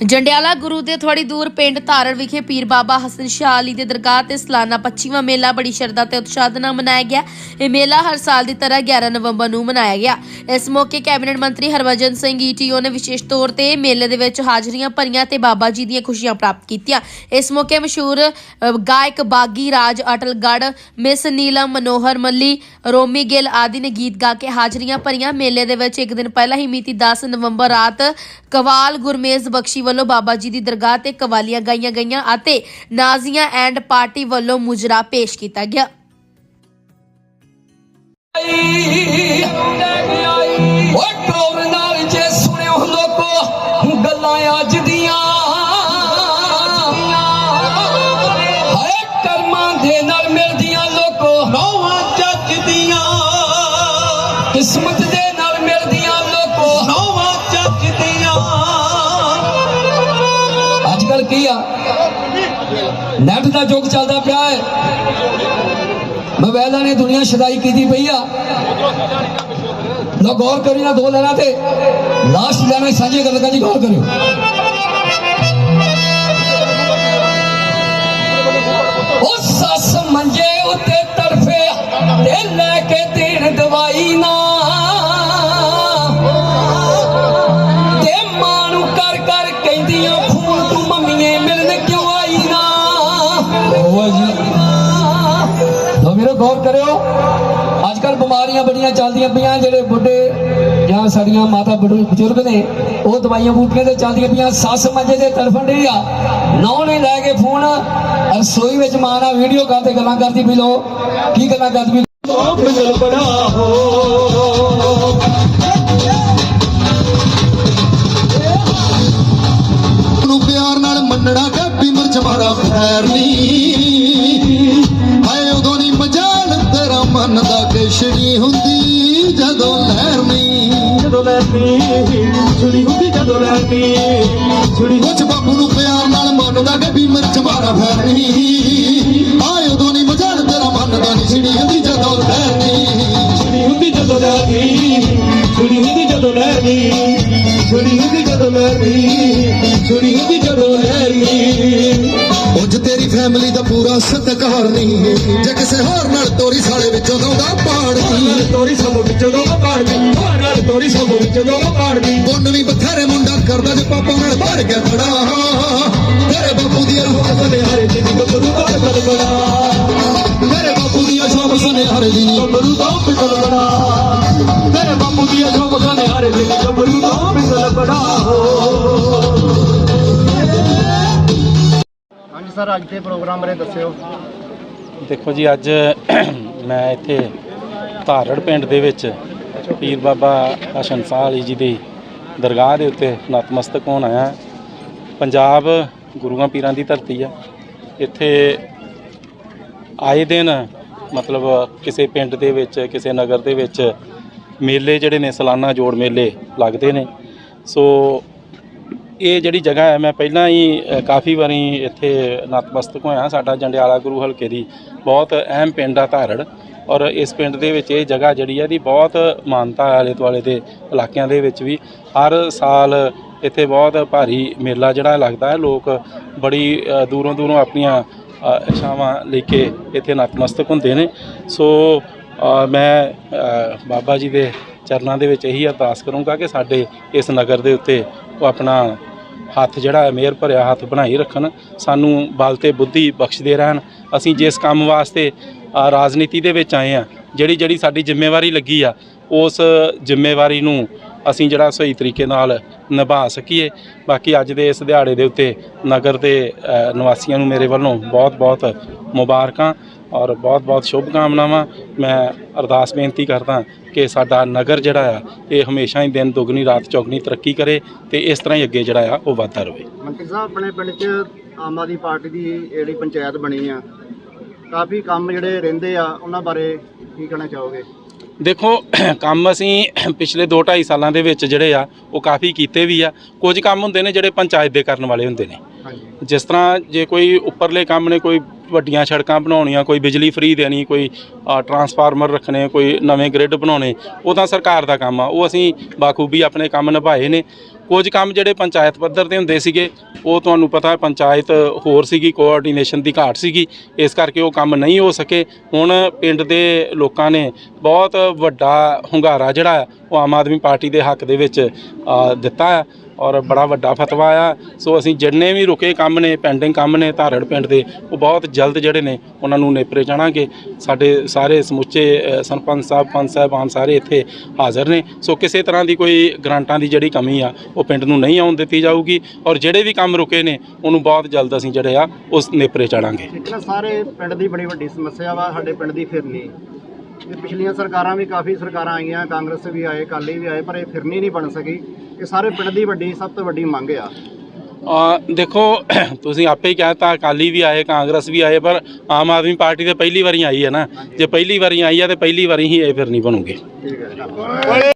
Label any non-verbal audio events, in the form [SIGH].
ਜੰਡਿਆਲਾ ਗੁਰੂ ਦੇ ਥੋੜੀ ਦੂਰ ਪਿੰਡ ਧਾਰੜ ਵਿਖੇ ਪੀਰ ਬਾਬਾ ਹਸਨ ਸ਼ਾਹ ਅਲੀ ਦੇ ਦਰਗਾਹ ਤੇ ਸਾਲਾਨਾ 25ਵਾਂ ਮੇਲਾ ਬੜੀ ਸ਼ਰਧਾ ਤੇ ਉਤਸ਼ਾਹ ਦੇ ਨਾਲ ਮਨਾਇਆ ਗਿਆ। ਇਹ ਮੇਲਾ ਹਰ ਸਾਲ ਦੀ ਤਰ੍ਹਾਂ 11 ਨਵੰਬਰ ਨੂੰ ਮਨਾਇਆ ਗਿਆ। ਇਸ ਮੌਕੇ ਕੈਬਨਿਟ ਮੰਤਰੀ ਹਰਭਜਨ ਸਿੰਘ ਈਟੀਓ ਨੇ ਵਿਸ਼ੇਸ਼ ਤੌਰ ਤੇ ਮੇਲੇ ਦੇ ਵਿੱਚ ਹਾਜ਼ਰੀਆਂ ਭਰੀਆਂ ਤੇ ਬਾਬਾ ਜੀ ਦੀਆਂ ਖੁਸ਼ੀਆਂ ਪ੍ਰਾਪਤ ਕੀਤੀਆਂ। ਇਸ ਮੌਕੇ ਮਸ਼ਹੂਰ ਗਾਇਕ ਬਾਗੀ ਰਾਜ ਅਟਲਗੜ ਮਿਸ ਨੀਲਮ, ਮਨੋਹਰ ਮੱਲੀ, ਰੋਮੀ ਗਿੱਲ ਆਦਿ ਨੇ ਗੀਤ ਗਾ ਕੇ ਹਾਜ਼ਰੀਆਂ ਭਰੀਆਂ। ਮੇਲੇ ਦੇ ਵਿੱਚ ਇੱਕ ਦਿਨ ਪਹਿਲਾਂ ਹੀ ਮਿਤੀ 10 ਨਵੰਬਰ ਰਾਤ ਕਵਾਲ ਗੁਰਮੇਜ਼ ਬਖਸ਼ੀ ਵੱਲੋਂ ਬਾਬਾ ਜੀ ਦੀ ਦਰਗਾਹ ਤੇ ਕਵਾਲੀਆਂ ਗਾਈਆਂ ਗਈਆਂ ਅਤੇ ਨਾਜ਼ੀਆਂ ਐਂਡ ਪਾਰਟੀ ਵੱਲੋਂ ਮੁਜਰਾ ਪੇਸ਼ ਕੀਤਾ ਗਿਆ। ਓ ਟੋਰ ਨਾਲ ਜੇ ਸੁਣਿਓ ਲੋਕੋ ਗੱਲਾਂ ਅੱਜ ਦੀਆਂ। ਹਾਏ ਕਰਮਾਂ ਦੇ ਨਾਲ ਮਿਲਦੀਆਂ ਲੋਕੋ। ਨੌਵਾਂ ਜੱਜ ਦੀਆਂ। ਕਿਸਮਤ ਕੀ ਆ? ਨੈਟ ਦਾ ਯੁੱਗ ਚੱਲਦਾ ਪਿਆ ਹੈ ਮੋਬਾਈਲਾਂ ਨੇ ਦੁਨੀਆ ਸ਼ਦਾਈ ਕੀਤੀ ਪਈ ਆ। ਲੋ ਗੌਰ ਕਰੀ ਨਾ ਦੋ ਲੈਣਾ ਤੇ। ਲਾਸਟ ਲੈਣਾ ਸਾਂਝੇ ਗੱਲ ਕਰੀ ਗੌਰ ਕਰਿਓ। ਚੱਲਦੀਆਂ ਪਈਆਂ ਜਿਹੜੇ ਬੁੱਢੇ ਜਾਂ ਸਾਡੀਆਂ ਮਾਤਾ ਬੁੱਢੇ ਬਜ਼ੁਰਗ ਨੇ, ਉਹ ਦਵਾਈਆਂ ਬੂਟੀਆਂ ਤੇ ਚੱਲਦੀਆਂ ਪਈਆਂ। ਸੱਸ ਮੰਜੇ ਤੇ ਤੜਫਣ ਡਈ ਆ। ਨੌ ਨੇ ਲੈ ਕੇ ਫੋਨ। ਰਸੋਈ ਵਿੱਚ ਮਾਂ ਨਾਲ ਵੀਡੀਓ ਕਰਦੇ ਗੱਲਾਂ ਕਰਦੀ ਵੀ ਲੋ ਕੀ ਗੱਲਾਂ ਕਰਦੀ ਵੀ ਉਹ ਬਿਗਲ ਬੜਾ ਹੋ। ਨੂੰ ਪਿਆਰ ਨਾਲ ਮੰਨਣਾ ਕਿ ਬਿਮਰ ਚ ਮਾਰਾ ਨਹੀਂ ਹਾਏ, ਉਦੋਂ ਨਹੀਂ ਮਜਾਲ ਤੇਰਾ ਮਨ ਦਾ ਕਿਸ਼ੜੀ ਹੁੰਦੀ। ਜਦੋਂ ਲੈਣੀ ਛੁੜੀ ਹੁੰਦੀ ਜਦੋਂ ਲੈਣੀ ਛੁੜੀ ਕੁਝ ਬਾਪੂ ਨੂੰ ਪਿਆਰ ਨਾਲ ਮੰਨਦਾ ਕਿ ਬਿਮਰ ਚ ਮਾਰਾ ਫੈਰ ਨਹੀਂ। ਉਦੋਂ ਨਹੀਂ ਮਜਾਲ, ਤੇਰਾ ਮਨ ਦਾ ਨਿਸ਼ੜੀ ਹੁੰਦੀ ਜਦੋਂ ਲਹਿਰ ਨਹੀਂ ਹੁੰਦੀ ਜਦੋਂ ਲੈਣੀ ਛੁੜੀ ਹੁੰਦੀ ਜਦੋਂ ਲੈਣੀ ਛੁੜੀ ਹੁੰਦੀ ਜਦੋਂ ਲੈਣੀ ਛੁੜੀ ਹੁੰਦੀ ਜਦੋਂ ਲੈਣੀ ਉਜ ਤੇਰੀ ਫੈਮਿਲੀ ਦਾ ਪੂਰਾ ਸਤਿਕਾਰ ਨਹੀਂ ਜੇ ਕਿਸੇ ਹੋਰ ਨਾਲ ਤੋਰੀ ਸਾਲੇ ਵਿੱਚੋਂ ਦਉਂਦਾ ਨਾਲ ਤੋਰੀ ਸਭ ਵਿੱਚੋਂ ਦੋ। ਪਾੜਦੀ ਨਾਲ ਤੋਰੀ ਸਭ ਵਿੱਚੋਂ ਦੋ। ਪਾੜਦੀ ਪੁੰਨ ਵੀ ਬਥੇਰੇ ਮੁੰਡਾ ਕਰਦਾ ਜੇ ਪਾਪਾ ਨਾਲ ਭੜ ਗਿਆ ਬੜਾ। ਤੇਰੇ ਬਾਪੂ ਦੀ ਰੂਹ ਕਦੇ ਹਰੇ ਜੀ ਦੀ ਗੱਭਰੂ ਦਾ ਕਦ ਬੜਾ। ਮੇਰੇ ਬਾਪੂ ਦੀ ਸ਼ੌਕ ਸਨੇ ਹਰ ਦੀ ਗੱਭਰੂ ਦਾ ਪਿੰਡਲ ਬੜਾ। ਤੇਰੇ ਬਾਪੂ ਦੀ ਸ਼ੋਭ ਕਦੇ ਹਰੇ ਜੀ ਦੀ ਸਰ ਅੱਜ ਦੇ ਪ੍ਰੋਗਰਾਮ ਬਾਰੇ ਦੱਸਿਓ। ਦੇਖੋ ਜੀ ਅੱਜ [CLEARS THROAT] ਮੈਂ ਇੱਥੇ ਧਾਰੜ ਪਿੰਡ ਦੇ ਵਿੱਚ ਪੀਰ ਬਾਬਾ ਹਸਨ ਸ਼ਾਹ ਅਲੀ ਜੀ ਦੀ ਦਰਗਾਹ ਦੇ ਉੱਤੇ ਨਤਮਸਤਕ ਹੋਣ ਆਇਆ। ਪੰਜਾਬ ਗੁਰੂਆਂ ਪੀਰਾਂ ਦੀ ਧਰਤੀ ਆ। ਇੱਥੇ ਆਏ ਦਿਨ ਮਤਲਬ ਕਿਸੇ ਪਿੰਡ ਦੇ ਵਿੱਚ ਕਿਸੇ ਨਗਰ ਦੇ ਵਿੱਚ ਮੇਲੇ ਜਿਹੜੇ ਨੇ ਸਾਲਾਨਾ ਜੋੜ ਮੇਲੇ ਲੱਗਦੇ ਨੇ। ਸੋ ਇਹ ਜਿਹੜੀ ਜਗ੍ਹਾ ਹੈ ਮੈਂ ਪਹਿਲਾਂ ਹੀ ਅ, ਕਾਫੀ ਵਾਰੀ ਇੱਥੇ ਨਤਮਸਤਕ ਹੋਇਆ ਸਾਡਾ ਜੰਡਿਆਲਾ ਗੁਰੂ ਹਲਕੇ ਦੀ। ਬਹੁਤ ਅਹਿਮ ਪਿੰਡ ਆ ਧਾਰੜ ਔਰ ਇਸ ਪਿੰਡ ਦੇ ਵਿੱਚ ਇਹ ਜਗ੍ਹਾ ਜਿਹੜੀ ਹੈ ਦੀ ਬਹੁਤ ਮਾਨਤਾ ਹੈ ਆਲੇ ਦੁਆਲੇ ਦੇ ਇਲਾਕਿਆਂ ਦੇ ਵਿੱਚ ਵੀ। ਹਰ ਸਾਲ ਇੱਥੇ ਬਹੁਤ ਭਾਰੀ ਮੇਲਾ ਜਿਹੜਾ ਲੱਗਦਾ ਹੈ ਲੋਕ ਬੜੀ ਅ, ਦੂਰੋਂ ਦੂਰੋਂ ਆਪਣੀਆਂ ਅ, ਇਛਾਵਾਂ ਲੈ ਕੇ ਇੱਥੇ ਨਤਮਸਤਕ ਹੁੰਦੇ ਨੇ। ਸੋ ਅ, ਮੈਂ ਅ, ਬਾਬਾ ਜੀ ਦੇ ਚਰਨਾਂ ਦੇ ਵਿੱਚ ਇਹੀ ਅਰਦਾਸ ਕਰੂੰਗਾ ਕਿ ਸਾਡੇ ਇਸ ਨਗਰ ਦੇ ਉੱਤੇ ਉਹ ਆਪਣਾ ਹੱਥ ਜਿਹੜਾ ਹੈ, ਮਿਹਰ ਭਰਿਆ ਹੱਥ ਬਣਾਈ ਰੱਖਣ, ਸਾਨੂੰ ਬਲ ਤੇ ਬੁੱਧੀ ਬਖਸ਼ਦੇ ਰਹਿਣ। ਅਸੀਂ ਜਿਸ ਕੰਮ ਵਾਸਤੇ ਰਾਜਨੀਤੀ ਦੇ ਵਿੱਚ ਆਏ ਆ ਜਿਹੜੀ ਜਿਹੜੀ ਸਾਡੀ ਜ਼ਿੰਮੇਵਾਰੀ ਲੱਗੀ ਆ, ਉਸ ਜ਼ਿੰਮੇਵਾਰੀ ਨੂੰ ਅਸੀਂ ਜਿਹੜਾ ਸਹੀ ਤਰੀਕੇ ਨਾਲ ਨਿਭਾ ਸਕੀਏ। ਬਾਕੀ ਅੱਜ ਦੇ ਇਸ ਦਿਹਾੜੇ ਦੇ ਉੱਤੇ ਨਗਰ ਦੇ ਨਿਵਾਸੀਆਂ ਨੂੰ ਮੇਰੇ ਵੱਲੋਂ ਬਹੁਤ-ਬਹੁਤ ਮੁਬਾਰਕਾਂ। ਔਰ ਬਹੁਤ-ਬਹੁਤ ਸ਼ੁਭ ਕਾਮਨਾਵਾਂ ਮੈਂ ਅਰਦਾਸ ਬੇਨਤੀ ਕਰਦਾ ਕਿ ਸਾਡਾ ਨਗਰ ਜਿਹੜਾ ਆ ਇਹ ਹਮੇਸ਼ਾ ਹੀ ਦਿਨ ਦੁਗਣੀ ਰਾਤ ਚੌਗਣੀ ਤਰੱਕੀ ਕਰੇ ਤੇ ਇਸ ਤਰ੍ਹਾਂ ਹੀ ਅੱਗੇ ਜਿਹੜਾ ਆ ਉਹ ਵਧਦਾ ਰਹੇ। ਮੰਤਰੀ ਸਾਹਿਬ ਆਪਣੇ ਪਿੰਡ 'ਚ ਆਮ ਆਦਮੀ ਪਾਰਟੀ ਦੀ ਜਿਹੜੀ ਪੰਚਾਇਤ ਬਣੀ ਆ ਕਾਫੀ ਕੰਮ ਜਿਹੜੇ ਰਹਿੰਦੇ ਆ ਉਹਨਾਂ ਬਾਰੇ ਕੀ ਕਹਿਣਾ ਚਾਹੋਗੇ? ਦੇਖੋ ਕੰਮ ਅਸੀਂ ਪਿਛਲੇ 2 2.5 ਸਾਲਾਂ ਦੇ ਵਿੱਚ ਜਿਹੜੇ ਆ ਉਹ ਕਾਫੀ ਕੀਤੇ ਵੀ ਆ। ਕੁਝ ਕੰਮ ਹੁੰਦੇ ਨੇ ਜਿਹੜੇ ਪੰਚਾਇਤ ਦੇ ਕਰਨ ਵਾਲੇ ਹੁੰਦੇ ਨੇ। ਜਿਸ ਤਰ੍ਹਾਂ ਜੇ ਕੋਈ ਉੱਪਰਲੇ ਕੰਮ ਨੇ, ਕੋਈ ਵੱਡੀਆਂ ਸੜਕਾਂ ਬਣਾਉਣੀਆਂ, ਕੋਈ ਬਿਜਲੀ ਫ੍ਰੀ ਦੇਣੀ, ਕੋਈ ਟਰਾਂਸਫਾਰਮਰ ਰੱਖਣੇ, ਕੋਈ ਨਵੇਂ ਗ੍ਰਿਡ ਬਣਾਉਣੇ, ਉਹ ਤਾਂ ਸਰਕਾਰ ਦਾ ਕੰਮ ਆ। ਉਹ ਅਸੀਂ ਬਾਖੂਬੀ ਆਪਣੇ ਕੰਮ ਨਿਭਾਏ ਨੇ। ਕੁਝ ਕੰਮ ਜਿਹੜੇ ਪੰਚਾਇਤ ਪੱਧਰ ਤੇ ਹੁੰਦੇ ਸੀਗੇ, ਉਹ ਤੁਹਾਨੂੰ ਪਤਾ ਪੰਚਾਇਤ ਹੋਰ ਸੀਗੀ ਕੋਆਰਡੀਨੇਸ਼ਨ ਦੀ ਘਾਟ ਸੀਗੀ। ਇਸ ਕਰਕੇ ਉਹ ਕੰਮ ਨਹੀਂ ਹੋ ਸਕੇ। ਹੁਣ ਪਿੰਡ ਦੇ ਲੋਕਾਂ ਨੇ ਬਹੁਤ ਵੱਡਾ ਹੁੰਗਾਰਾ ਜਿਹੜਾ ਉਹ ਆਮ ਆਦਮੀ ਪਾਰਟੀ ਦੇ ਹੱਕ ਦੇ ਵਿੱਚ ਦਿੱਤਾ ਹੈ ਔਰ ਬੜਾ ਵੱਡਾ ਫਤਵਾ ਆ। ਸੋ ਅਸੀਂ ਜਿੰਨੇ ਵੀ ਰੁਕੇ ਕੰਮ ਨੇ ਪੈਂਡਿੰਗ ਕੰਮ ਨੇ ਧਾਰੜ ਪਿੰਡ ਦੇ, ਉਹ ਬਹੁਤ ਜਲਦ ਜਿਹੜੇ ਨੇ, ਉਹਨਾਂ ਨੂੰ ਨੇਪਰੇ ਜਾਣਾਂਗੇ। ਸਾਡੇ ਸਾਰੇ ਸਮੁੱਚੇ ਸਰਪੰਚ ਸਾਹਿਬ ਪੰਚ ਸਾਹਿਬਾਨ ਸਾਰੇ ਇੱਥੇ ਹਾਜ਼ਰ ਨੇ। ਸੋ ਕਿਸੇ ਤਰ੍ਹਾਂ ਦੀ ਕੋਈ ਗ੍ਰਾਂਟਾਂ ਦੀ ਜਿਹੜੀ ਕਮੀ ਆ, ਉਹ ਪਿੰਡ ਨੂੰ ਨਹੀਂ ਆਉਣ ਦਿੱਤੀ ਜਾਊਗੀ। ਔਰ ਜਿਹੜੇ ਵੀ ਕੰਮ ਰੁਕੇ ਨੇ, ਉਹਨੂੰ ਬਹੁਤ ਜਲਦ ਅਸੀਂ ਜਿਹੜੇ ਆ, ਉਸ ਨੇਪਰੇ ਚਾੜਾਂਗੇ। ਸਾਰੇ ਪਿੰਡ ਦੀ ਬੜੀ ਵੱਡੀ ਸਮੱਸਿਆ ਵਾ, ਸਾਡੇ ਪਿੰਡ ਦੀ ਫਿਰਨੀ ਇਹ ਪਿਛਲੀਆਂ ਸਰਕਾਰਾਂ ਵੀ ਕਾਫੀ ਸਰਕਾਰਾਂ ਆਈਆਂ ਕਾਂਗਰਸ ਵੀ ਆਏ ਅਕਾਲੀ ਵੀ ਆਏ ਪਰ ਇਹ ਫਿਰਨੀ ਨਹੀਂ ਬਣ ਸਕੀ। ਇਹ ਸਾਰੇ ਪਿੰਡ ਦੀ ਵੱਡੀ ਸਭ ਤੋਂ ਵੱਡੀ ਮੰਗ ਆ। ਆ ਦੇਖੋ ਤੁਸੀਂ ਆਪੇ ਹੀ ਕਹਿਤਾ ਅਕਾਲੀ ਵੀ ਆਏ ਕਾਂਗਰਸ ਵੀ ਆਏ ਪਰ ਆਮ ਆਦਮੀ ਪਾਰਟੀ ਤੇ ਪਹਿਲੀ ਵਾਰੀ ਆਈ ਹੈ ਨਾ। ਜੇ ਪਹਿਲੀ ਵਾਰੀ ਆਈ ਹੈ ਤੇ ਪਹਿਲੀ ਵਾਰੀ ਹੀ ਇਹ ਫਿਰ ਨਹੀਂ ਬਣੂਗੀ। ਠੀਕ ਹੈ।